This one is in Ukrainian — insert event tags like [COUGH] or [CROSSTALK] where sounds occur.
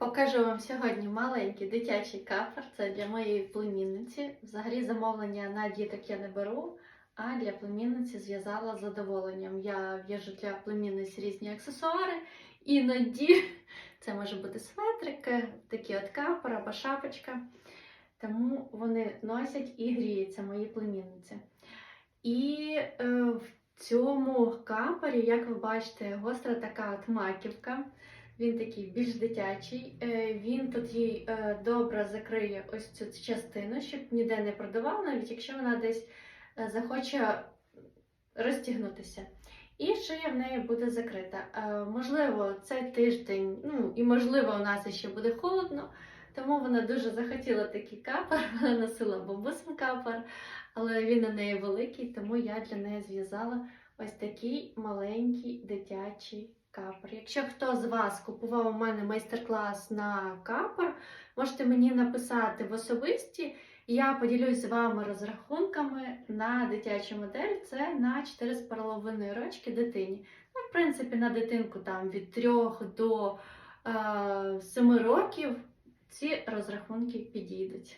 Покажу вам сьогодні маленький дитячий капор. Це для моєї племінниці. Взагалі замовлення на діток я не беру, а для племінниці зв'язала з задоволенням. Я в'яжу для племінниць різні аксесуари. Іноді [LAUGHS] це може бути светрик, такі от капор або шапочка. Тому вони носять і гріються мої племінниці. І е, в цьому капорі, як ви бачите, гостра така от маківка. Він такий більш дитячий. Е, Він їй е, добре закриє ось цю частину, щоб ніде не продавав, навіть якщо вона десь е, захоче розтягнутися. І шия в неї буде закрита. Можливо, цей тиждень, ну і можливо, у нас ще буде холодно, тому вона дуже захотіла такий капор, [LAUGHS] вона носила бабусин капор, але він у неї великий, тому я для неї зв'язала ось такий маленький дитячий капор. Якщо хто з вас купував у мене майстер-клас на капор, можете мені написати в особисті. Я поділюсь з вами розрахунками на дитячу модель. Це на 4,5 рочки дитині. Ну, в принципі, на дитинку там від 3 до е, 7 років ці розрахунки підійдуть.